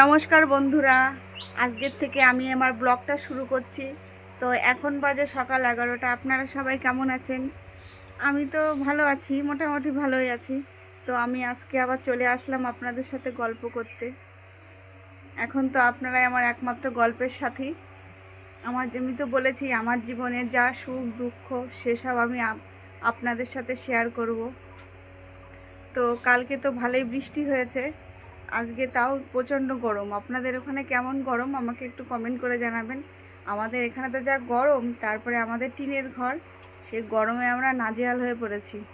নমস্কার বন্ধুরা। আজকের থেকে আমি আমার ব্লগটা শুরু করছি। তো এখন বাজে সকাল এগারোটা। আপনারা সবাই কেমন আছেন? আমি তো ভালো আছি, মোটামুটি ভালোই আছি। তো আমি আজকে আবার চলে আসলাম আপনাদের সাথে গল্প করতে। এখন তো আপনারাই আমার একমাত্র গল্পের সাথী। আমার আমি তো বলেছি, আমার জীবনে যা সুখ, দুঃখ, সেসব আমি আপনাদের সাথে শেয়ার করব। তো কালকে তো ভালোই বৃষ্টি হয়েছে। আজকে তাও প্রচণ্ড গরম। আপনাদের ওখানে কেমন গরম? আমাকে একটু কমেন্ট করে জানাবেন। আমাদের এখানে তো যা গরম, তারপরে আমাদের টিনের ঘর, সে গরমে আমরা নাজেহাল হয়ে পড়েছি।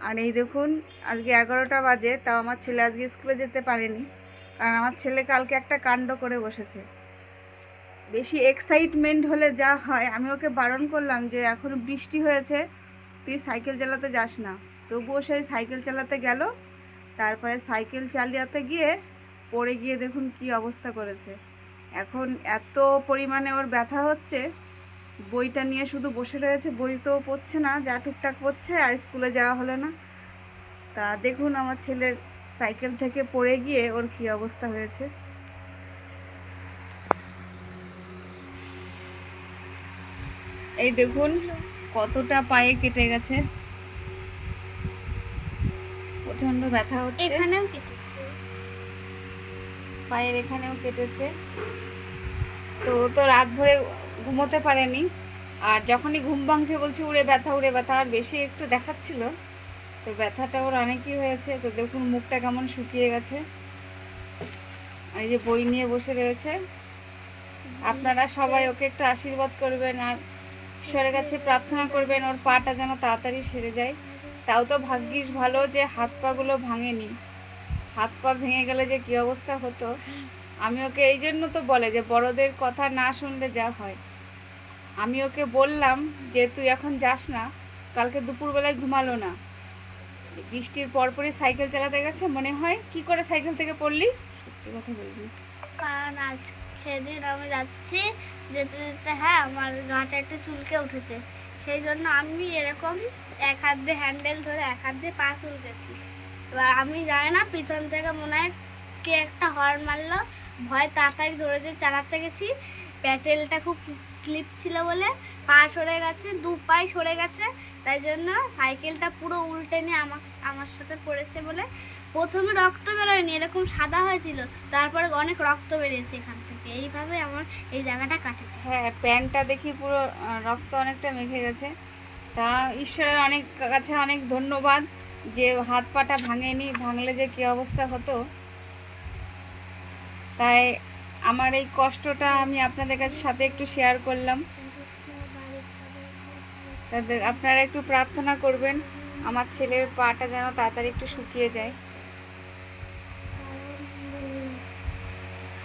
আর এই দেখুন, আজকে এগারোটা বাজে, তাও আমার ছেলে আজকে স্কুলে যেতে পারেনি। কারণ আমার ছেলে কালকে একটা কাণ্ড করে বসেছে। বেশি এক্সাইটমেন্ট হলে যা হয়, আমি ওকে বারণ করলাম যে, এখন বৃষ্টি হয়েছে, তুই সাইকেল চালাতে যাস না। তবুও সেই সাইকেল চালাতে গেল। তারপরে সাইকেল চালিয়াতে গিয়ে পড়ে গিয়ে দেখুন কি অবস্থা করেছে। এখন এত পরিমাণে ওর ব্যথা হচ্ছে, বইটা নিয়ে শুধু বসে রয়েছে, বই তো পড়ছে না, যা টুকটাক পড়ছে, আর স্কুলে যাওয়া হলো না। তা দেখুন আমার ছেলের সাইকেল থেকে পড়ে গিয়ে ওর কি অবস্থা হয়েছে। এই দেখুন কতটা পায়ে কেটে গেছে। প্রচণ্ড ব্যথা হচ্ছে। এখানেও কেটেছে। পায়ের এখানেও কেটেছে। তো তো রাত ভরে ঘুমোতে পারেনি। আর যখনই ঘুম ভাঙছে বলছে উড়ে ব্যথা উড়ে ব্যথা। আর বেশি একটু দেখাচ্ছিল। তো ব্যথাটা ওর অনেকই হয়েছে। তো দেখুন মুখটা কেমন শুকিয়ে গেছে। আর এই যে বই নিয়ে বসে রয়েছে। আপনারা সবাই ওকে একটু আশীর্বাদ করবেন। আর ঈশ্বরের কাছে প্রার্থনা করবেন ওর পাটা যেন তাড়াতাড়ি সেরে যায়। তাও তো ভাগ্যিস ভালো যে হাত পাগুলো ভাঙেনি। হাত পা ভেঙে গেলে যে কী অবস্থা হতো? আমি ওকে এই জন্য তো বলে যে বড়দের কথা না শুনলে যা হয়। আমি ওকে বললাম যে, তুই এখন যাস না, কালকে দুপুরবেলায় ঘুমালো না। বৃষ্টির পরপরই সাইকেল চালাতে গেছে, মনে হয়? কি করে সাইকেল থেকে পড়লি? সত্যি কথা বলবি। কারণ আজ সেদিন আমি যাচ্ছি, যেতে যেতে হ্যাঁ আমার গাটা একটু চুলকে উঠেছে। সেই জন্য আমি এরকম এক হাত দিয়ে হ্যান্ডেল ধরে এক হাত দিয়ে পা চুলকেছি এবার আমি জানি না, পিছন থেকে মনে হয় কে একটা হর্ন মারলো। ভয় তাড়াতাড়ি ধরে যে চালাতে গেছি। প্যাটেলটা খুব স্লিপ ছিল বলে পা সরে গেছে, দু পাই সরে গেছে। তাই জন্য সাইকেলটা পুরো উল্টে নিয়ে আমার আমার সাথে পড়েছে বলে প্রথমে রক্ত বেরোয়নি, এরকম সাদা হয়েছিল। তারপরে অনেক রক্ত বেরিয়েছে এখান থেকে। এইভাবে আমার এই জায়গাটা কাটেছে। হ্যাঁ প্যান্টটা দেখি পুরো রক্ত অনেকটা মেখে গেছে। তা ঈশ্বরের অনেক কাছে অনেক ধন্যবাদ যে হাত পাটা ভাঙেনি, ভাঙলে যে কী অবস্থা হতো। তাই আমার এই কষ্টটা আমি আপনাদের কাছে সাথে একটু শেয়ার করলাম। তাদের আপনারা একটু প্রার্থনা করবেন। আমার ছেলের পাটা যেন তাড়াতাড়ি একটু শুকিয়ে যায়।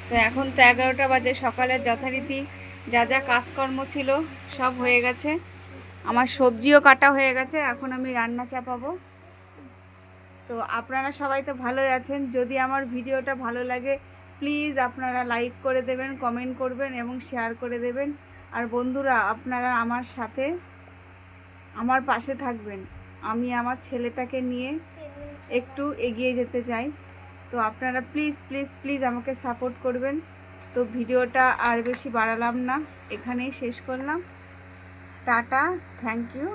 তো এখন তো এগারোটা বাজে সকালে যথারীতি যা যা কাজকর্ম ছিল সব হয়ে গেছে। আমার সবজিও কাটা হয়ে গেছে, এখন আমি রান্না চাপাবো। তো আপনারা সবাই তো ভালোই আছেন। যদি আমার ভিডিওটা ভালো লাগে প্লিজ আপনারা লাইক করে দেবেন, কমেন্ট করবেন এবং শেয়ার করে দেবেন। আর বন্ধুরা, আপনারা আমার সাথে, আমার পাশে থাকবেন। আমি আমার ছেলেটাকে নিয়ে একটু এগিয়ে যেতে চাই। তো আপনারা প্লিজ প্লিজ প্লিজ আমাকে সাপোর্ট করবেন। তো ভিডিওটা আর বেশি বাড়ালাম না, এখানেই শেষ করলাম। টাটা, থ্যাংক ইউ।